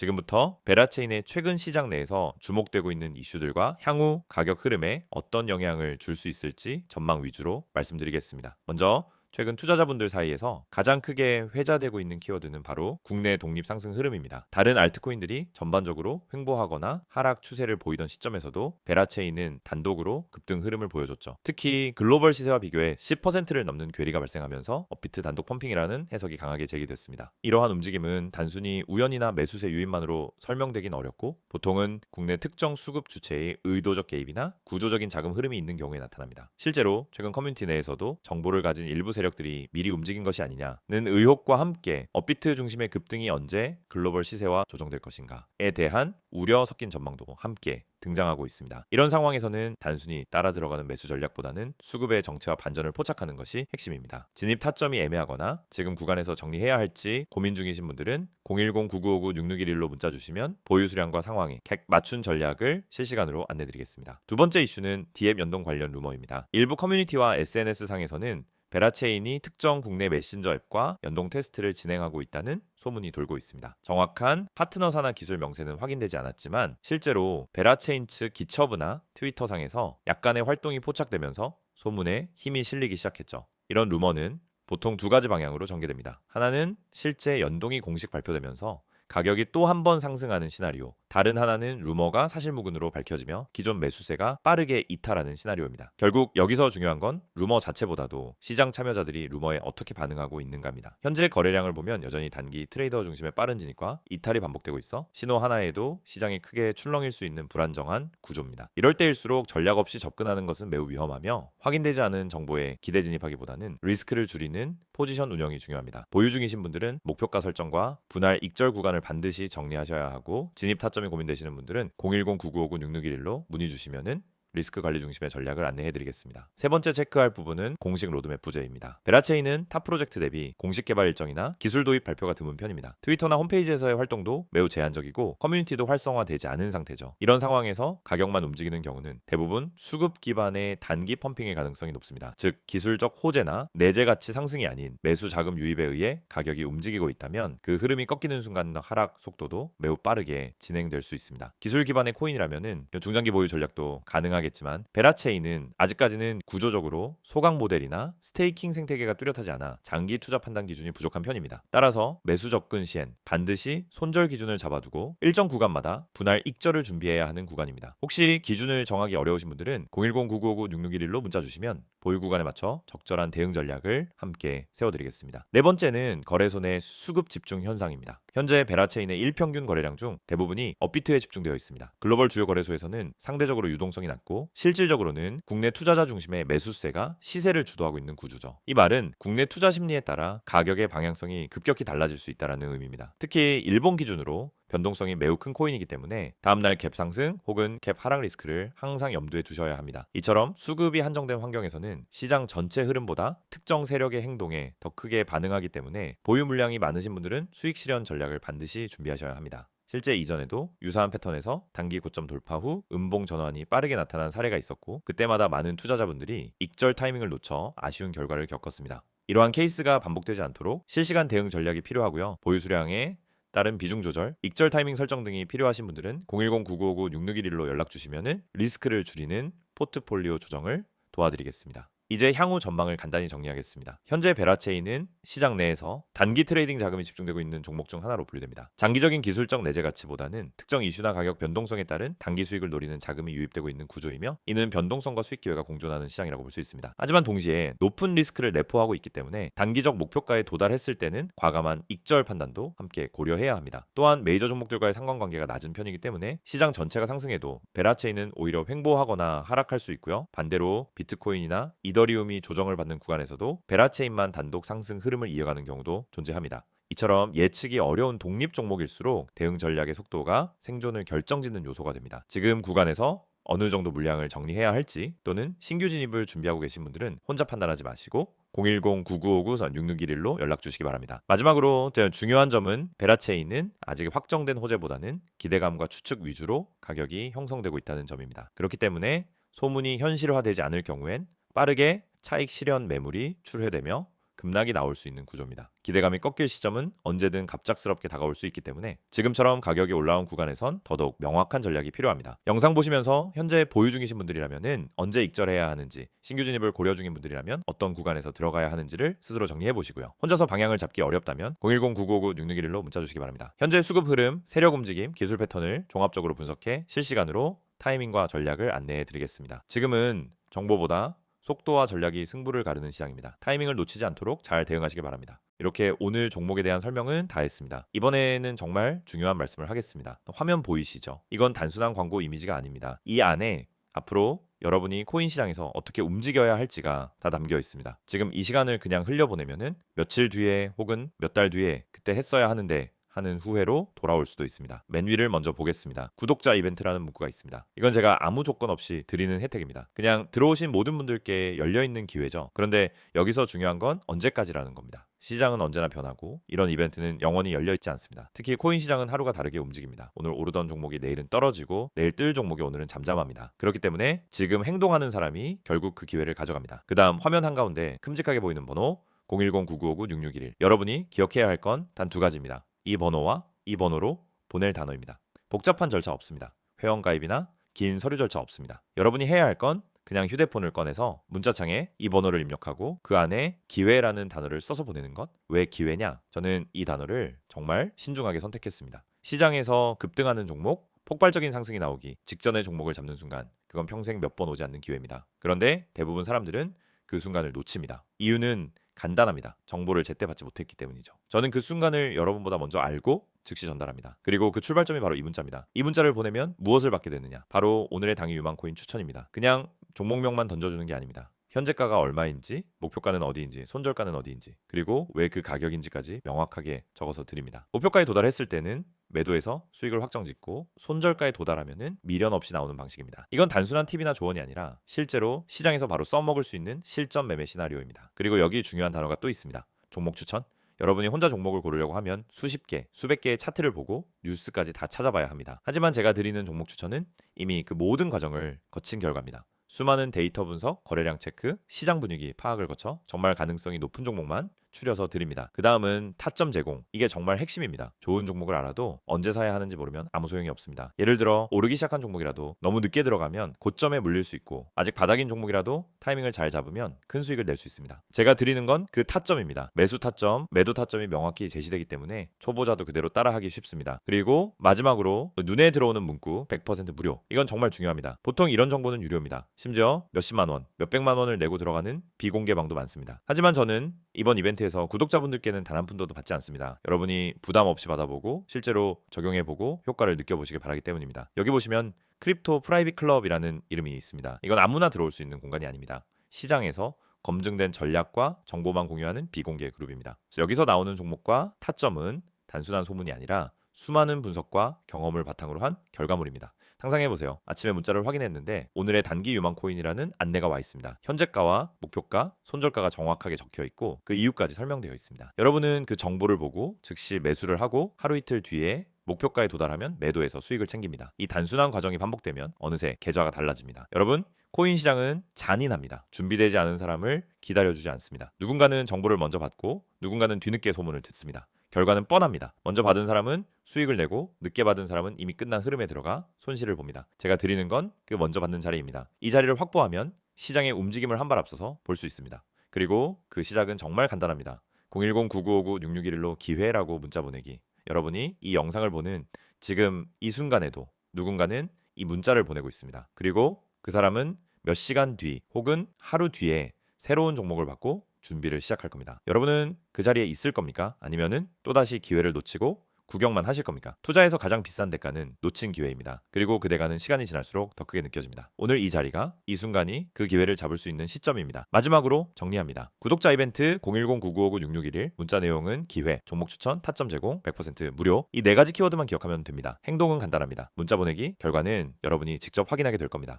지금부터 베라체인의 최근 시장 내에서 주목되고 있는 이슈들과 향후 가격 흐름에 어떤 영향을 줄 수 있을지 전망 위주로 말씀드리겠습니다. 먼저 최근 투자자분들 사이에서 가장 크게 회자되고 있는 키워드는 바로 국내 독립 상승 흐름입니다. 다른 알트코인들이 전반적으로 횡보하거나 하락 추세를 보이던 시점에서도 베라체인은 단독으로 급등 흐름을 보여줬죠. 특히 글로벌 시세와 비교해 10%를 넘는 괴리가 발생하면서 업비트 단독 펌핑이라는 해석이 강하게 제기됐습니다. 이러한 움직임은 단순히 우연이나 매수세 유인만으로 설명되긴 어렵고 보통은 국내 특정 수급 주체의 의도적 개입이나 구조적인 자금 흐름이 있는 경우에 나타납니다. 실제로 최근 커뮤니티 내에서도 정보를 가진 일부 세력들이 미리 움직인 것이 아니냐는 의혹과 함께 업비트 중심의 급등이 언제 글로벌 시세와 조정될 것인가에 대한 우려 섞인 전망도 함께 등장하고 있습니다. 이런 상황에서는 단순히 따라 들어가는 매수 전략보다는 수급의 정체와 반전을 포착하는 것이 핵심입니다. 진입 타점이 애매하거나 지금 구간에서 정리해야 할지 고민 중이신 분들은 010-9959-6611로 문자 주시면 보유 수량과 상황에 객 맞춘 전략을 실시간으로 안내드리겠습니다. 두 번째 이슈는 디앱 연동 관련 루머입니다. 일부 커뮤니티와 SNS 상에서는 베라체인이 특정 국내 메신저 앱과 연동 테스트를 진행하고 있다는 소문이 돌고 있습니다. 정확한 파트너 산하 기술 명세는 확인되지 않았지만 실제로 베라체인 측 기처브나 트위터 상에서 약간의 활동이 포착되면서 소문에 힘이 실리기 시작했죠. 이런 루머는 보통 두 가지 방향으로 전개됩니다. 하나는 실제 연동이 공식 발표되면서 가격이 또 한 번 상승하는 시나리오. 다른 하나는 루머가 사실무근으로 밝혀지며 기존 매수세가 빠르게 이탈하는 시나리오입니다. 결국 여기서 중요한 건 루머 자체보다도 시장 참여자들이 루머에 어떻게 반응하고 있는가입니다. 현재 거래량을 보면 여전히 단기 트레이더 중심의 빠른 진입과 이탈이 반복되고 있어 신호 하나에도 시장이 크게 출렁일 수 있는 불안정한 구조입니다. 이럴 때일수록 전략 없이 접근하는 것은 매우 위험하며 확인되지 않은 정보에 기대 진입하기보다는 리스크를 줄이는 포지션 운영이 중요합니다. 보유 중이신 분들은 목표가 설정과 분할 익절 구간을 반드시 정리하셔야 하고 진입 타점 이 고민되시는 분들은 010-9959-6611로 문의 주시면은 리스크 관리 중심의 전략을 안내해 드리겠습니다. 세 번째 체크할 부분은 공식 로드맵 부재입니다. 베라체인은 타 프로젝트 대비 공식 개발 일정이나 기술 도입 발표가 드문 편입니다. 트위터나 홈페이지에서의 활동도 매우 제한적이고 커뮤니티도 활성화되지 않은 상태죠. 이런 상황에서 가격만 움직이는 경우는 대부분 수급 기반의 단기 펌핑의 가능성이 높습니다. 즉 기술적 호재나 내재 가치 상승이 아닌 매수 자금 유입에 의해 가격이 움직이고 있다면 그 흐름이 꺾이는 순간 하락 속도도 매우 빠르게 진행될 수 있습니다. 기술 기반의 코인이라면은 중장기 보유 전략도 가능하 가능하겠지만 베라체인은 아직까지는 구조적으로 소강 모델이나 스테이킹 생태계가 뚜렷하지 않아 장기 투자 판단 기준이 부족한 편입니다. 따라서 매수 접근 시엔 반드시 손절 기준을 잡아두고 일정 구간마다 분할 익절을 준비해야 하는 구간입니다. 혹시 기준을 정하기 어려우신 분들은 010-9959-6611로 문자 주시면 보유 구간에 맞춰 적절한 대응 전략을 함께 세워드리겠습니다. 네 번째는 거래소 내 수급 집중 현상입니다. 현재 베라체인의 일평균 거래량 중 대부분이 업비트에 집중되어 있습니다. 글로벌 주요 거래소에서는 상대적으로 유동성이 낮고 실질적으로는 국내 투자자 중심의 매수세가 시세를 주도하고 있는 구조죠. 이 말은 국내 투자 심리에 따라 가격의 방향성이 급격히 달라질 수 있다는 의미입니다. 특히 일본 기준으로 변동성이 매우 큰 코인이기 때문에 다음날 갭 상승 혹은 갭 하락 리스크를 항상 염두에 두셔야 합니다. 이처럼 수급이 한정된 환경에서는 시장 전체 흐름보다 특정 세력의 행동에 더 크게 반응하기 때문에 보유 물량이 많으신 분들은 수익 실현 전략을 반드시 준비하셔야 합니다. 실제 이전에도 유사한 패턴에서 단기 고점 돌파 후 음봉 전환이 빠르게 나타난 사례가 있었고 그때마다 많은 투자자분들이 익절 타이밍을 놓쳐 아쉬운 결과를 겪었습니다. 이러한 케이스가 반복되지 않도록 실시간 대응 전략이 필요하고요. 보유 수량에 따른 비중 조절, 익절 타이밍 설정 등이 필요하신 분들은 010-9959-6611로 연락 주시면 리스크를 줄이는 포트폴리오 조정을 도와드리겠습니다. 이제 향후 전망을 간단히 정리하겠습니다. 현재 베라체인은 시장 내에서 단기 트레이딩 자금이 집중되고 있는 종목 중 하나로 분류됩니다. 장기적인 기술적 내재 가치보다는 특정 이슈나 가격 변동성에 따른 단기 수익을 노리는 자금이 유입되고 있는 구조이며 이는 변동성과 수익 기회가 공존하는 시장이라고 볼 수 있습니다. 하지만 동시에 높은 리스크를 내포하고 있기 때문에 단기적 목표가에 도달했을 때는 과감한 익절 판단도 함께 고려해야 합니다. 또한 메이저 종목들과의 상관관계가 낮은 편이기 때문에 시장 전체가 상승해도 베라체인은 오히려 횡보하거나 하락할 수 있고요. 반대로 비트코인이나 이더 이더리움이 조정을 받는 구간에서도 베라체인만 단독 상승 흐름을 이어가는 경우도 존재합니다. 이처럼 예측이 어려운 독립 종목일수록 대응 전략의 속도가 생존을 결정짓는 요소가 됩니다. 지금 구간에서 어느 정도 물량을 정리해야 할지 또는 신규 진입을 준비하고 계신 분들은 혼자 판단하지 마시고 010-9959-6611로 연락 주시기 바랍니다. 마지막으로 중요한 점은 베라체인은 아직 확정된 호재보다는 기대감과 추측 위주로 가격이 형성되고 있다는 점입니다. 그렇기 때문에 소문이 현실화되지 않을 경우엔 빠르게 차익 실현 매물이 출회되며 급락이 나올 수 있는 구조입니다. 기대감이 꺾일 시점은 언제든 갑작스럽게 다가올 수 있기 때문에 지금처럼 가격이 올라온 구간에선 더더욱 명확한 전략이 필요합니다. 영상 보시면서 현재 보유 중이신 분들이라면은 언제 익절해야 하는지, 신규 진입을 고려 중인 분들이라면 어떤 구간에서 들어가야 하는지를 스스로 정리해 보시고요. 혼자서 방향을 잡기 어렵다면 010-9959-6611로 문자 주시기 바랍니다. 현재 수급 흐름, 세력 움직임, 기술 패턴을 종합적으로 분석해 실시간으로 타이밍과 전략을 안내해 드리겠습니다. 지금은 정보보다 속도와 전략이 승부를 가르는 시장입니다. 타이밍을 놓치지 않도록 잘 대응하시길 바랍니다. 이렇게 오늘 종목에 대한 설명은 다 했습니다. 이번에는 정말 중요한 말씀을 하겠습니다. 화면 보이시죠? 이건 단순한 광고 이미지가 아닙니다. 이 안에 앞으로 여러분이 코인 시장에서 어떻게 움직여야 할지가 다 담겨 있습니다. 지금 이 시간을 그냥 흘려보내면은 며칠 뒤에 혹은 몇 달 뒤에 그때 했어야 하는데 하는 후회로 돌아올 수도 있습니다. 맨 위를 먼저 보겠습니다. 구독자 이벤트라는 문구가 있습니다. 이건 제가 아무 조건 없이 드리는 혜택입니다. 그냥 들어오신 모든 분들께 열려 있는 기회죠. 그런데 여기서 중요한 건 언제까지라는 겁니다. 시장은 언제나 변하고 이런 이벤트는 영원히 열려 있지 않습니다. 특히 코인 시장은 하루가 다르게 움직입니다. 오늘 오르던 종목이 내일은 떨어지고 내일 뜰 종목이 오늘은 잠잠합니다. 그렇기 때문에 지금 행동하는 사람이 결국 그 기회를 가져갑니다. 그다음 화면 한가운데 큼직하게 보이는 번호 010-9959-6611 여러분이 기억해야 할 건 단 두 가지입니다. 이 번호와 이 번호로 보낼 단어입니다. 복잡한 절차 없습니다. 회원 가입이나 긴 서류 절차 없습니다. 여러분이 해야 할 건 그냥 휴대폰을 꺼내서 문자창에 이 번호를 입력하고 그 안에 기회라는 단어를 써서 보내는 것. 왜 기회냐? 저는 이 단어를 정말 신중하게 선택했습니다. 시장에서 급등하는 종목, 폭발적인 상승이 나오기 직전의 종목을 잡는 순간 그건 평생 몇 번 오지 않는 기회입니다. 그런데 대부분 사람들은 그 순간을 놓칩니다. 이유는 간단합니다. 정보를 제때 받지 못했기 때문이죠. 저는 그 순간을 여러분보다 먼저 알고 즉시 전달합니다. 그리고 그 출발점이 바로 이 문자입니다. 이 문자를 보내면 무엇을 받게 되느냐? 바로 오늘의 당일 유망 코인 추천입니다. 그냥 종목명만 던져주는 게 아닙니다. 현재가가 얼마인지, 목표가는 어디인지, 손절가는 어디인지, 그리고 왜 그 가격인지까지 명확하게 적어서 드립니다. 목표가에 도달했을 때는 매도해서 수익을 확정 짓고 손절가에 도달하면은 미련 없이 나오는 방식입니다. 이건 단순한 팁이나 조언이 아니라 실제로 시장에서 바로 써먹을 수 있는 실전 매매 시나리오입니다. 그리고 여기 중요한 단어가 또 있습니다. 종목 추천. 여러분이 혼자 종목을 고르려고 하면 수십 개, 수백 개의 차트를 보고 뉴스까지 다 찾아봐야 합니다. 하지만 제가 드리는 종목 추천은 이미 그 모든 과정을 거친 결과입니다. 수많은 데이터 분석, 거래량 체크, 시장 분위기 파악을 거쳐 정말 가능성이 높은 종목만 추려서 드립니다. 그 다음은 타점 제공. 이게 정말 핵심입니다. 좋은 종목을 알아도 언제 사야 하는지 모르면 아무 소용이 없습니다. 예를 들어 오르기 시작한 종목이라도 너무 늦게 들어가면 고점에 물릴 수 있고 아직 바닥인 종목이라도 타이밍을 잘 잡으면 큰 수익을 낼 수 있습니다. 제가 드리는 건 그 타점입니다. 매수 타점, 매도 타점이 명확히 제시되기 때문에 초보자도 그대로 따라하기 쉽습니다. 그리고 마지막으로 눈에 들어오는 문구 100% 무료. 이건 정말 중요합니다. 보통 이런 정보는 유료입니다. 심지어 몇십만 원, 몇백만 원을 내고 들어가는 비공개 방도 많습니다. 하지만 저는 이번 이벤트에서 구독자분들께는 단 한 푼도 받지 않습니다. 여러분이 부담 없이 받아보고 실제로 적용해보고 효과를 느껴보시길 바라기 때문입니다. 여기 보시면 크립토 프라이빗 클럽이라는 이름이 있습니다. 이건 아무나 들어올 수 있는 공간이 아닙니다. 시장에서 검증된 전략과 정보만 공유하는 비공개 그룹입니다. 여기서 나오는 종목과 타점은 단순한 소문이 아니라 수많은 분석과 경험을 바탕으로 한 결과물입니다. 상상해 보세요. 아침에 문자를 확인했는데 오늘의 단기 유망 코인이라는 안내가 와 있습니다. 현재가와 목표가, 손절가가 정확하게 적혀 있고 그 이유까지 설명되어 있습니다. 여러분은 그 정보를 보고 즉시 매수를 하고 하루 이틀 뒤에 목표가에 도달하면 매도해서 수익을 챙깁니다. 이 단순한 과정이 반복되면 어느새 계좌가 달라집니다. 여러분, 코인 시장은 잔인합니다. 준비되지 않은 사람을 기다려주지 않습니다. 누군가는 정보를 먼저 받고 누군가는 뒤늦게 소문을 듣습니다. 결과는 뻔합니다. 먼저 받은 사람은 수익을 내고 늦게 받은 사람은 이미 끝난 흐름에 들어가 손실을 봅니다. 제가 드리는 건 그 먼저 받는 자리입니다. 이 자리를 확보하면 시장의 움직임을 한 발 앞서서 볼 수 있습니다. 그리고 그 시작은 정말 간단합니다. 010-9959-6611로 기회라고 문자 보내기. 여러분이 이 영상을 보는 지금 이 순간에도 누군가는 이 문자를 보내고 있습니다. 그리고 그 사람은 몇 시간 뒤 혹은 하루 뒤에 새로운 종목을 받고 준비를 시작할 겁니다. 여러분은 그 자리에 있을 겁니까? 아니면은 또다시 기회를 놓치고 구경만 하실 겁니까? 투자에서 가장 비싼 대가는 놓친 기회입니다. 그리고 그 대가는 시간이 지날수록 더 크게 느껴집니다. 오늘 이 자리가 이 순간이 그 기회를 잡을 수 있는 시점입니다. 마지막으로 정리합니다. 구독자 이벤트 010-9959-6611 문자 내용은 기회, 종목 추천, 타점 제공, 100% 무료 이 네 가지 키워드만 기억하면 됩니다. 행동은 간단합니다. 문자 보내기, 결과는 여러분이 직접 확인하게 될 겁니다.